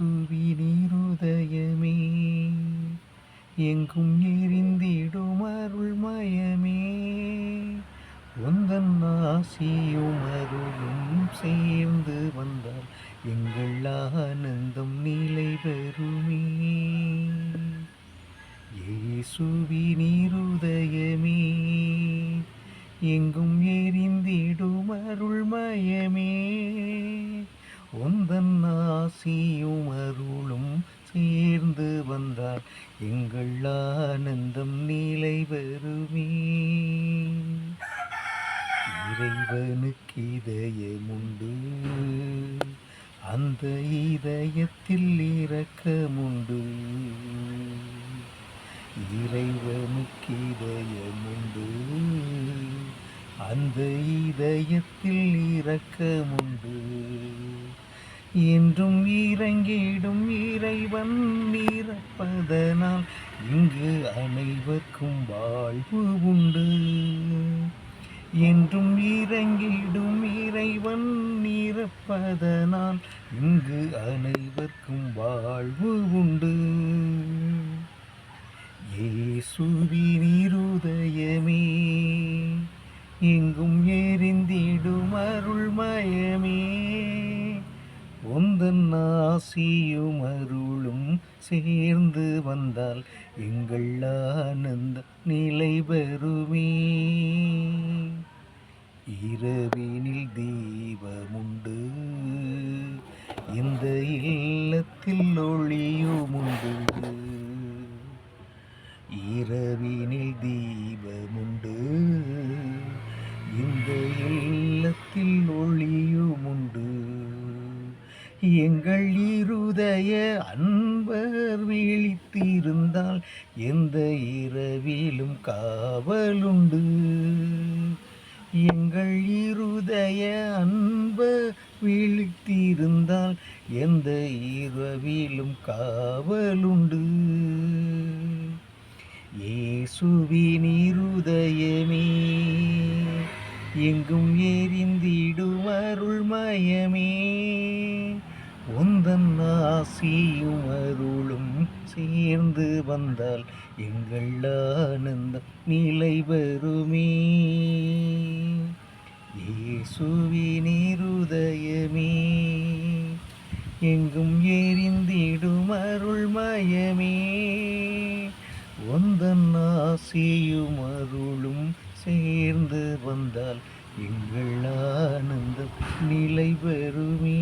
இயேசுவினிருதயமே எங்கும் எரிந்திடும் அருள்மயமே. உந்தன் ஆசியும் அருளும் சேர்ந்து வந்தால் எங்கள் ஆனந்தம் நிலை பெறுமே. இயேசுவினிருதயமே எங்கும் எரிந்திடும் எங்கள் ஆனந்தம் நீலை வருமே இறைவனுக்கு இதயமுண்டு அந்த இதயத்தில் இரக்கமுண்டு. இறைவனுக்கு இதயமுண்டு அந்த இதயத்தில் இரக்கமுண்டு. என்றும் இறங்கிடும் இறைவன் இறப்பதனால் இங்கு அனைவருக்கும் வாழ்வு உண்டு. என்றும் இறங்கிடும் இறைவன் இறப்பதனால் இங்கு அனைவருக்கும் வாழ்வு உண்டு. ஏசுவின் இருதயமே எங்கும் எரிந்திடும் ஆசியும் அருளும் சேர்ந்து வந்தால் எங்கள் ஆனந்த நிலை பெறுமே இரவினில் தீபமுண்டு இந்த இல்லத்தில் ஒளியுமுண்டு. இரவினில் தீபமுண்டு இந்த இல்லத்தில் ஒளி எங்கள் இருதய அன்பர் விழித்திருந்தால் எந்த இரவிலும் காவலுண்டு. எங்கள் இருதய அன்பர் விழித்திருந்தால் எந்த இரவிலும் காவலுண்டு. ஏசுவின் இருதயமே எங்கும் எரிந்திடுமருள் மயமே. உந்தன் ஆசியும் அருளும் சேர்ந்து வந்தால் எங்கள் ஆனந்தம் நிலை பெறுமே இயேசுவின் இருதயமே எங்கும் எரிந்திடும் அருள் மயமே. உந்தன் ஆசியும் அருளும் வந்தால் எங்கள் ஆனந்தம் நிலை பெறுமே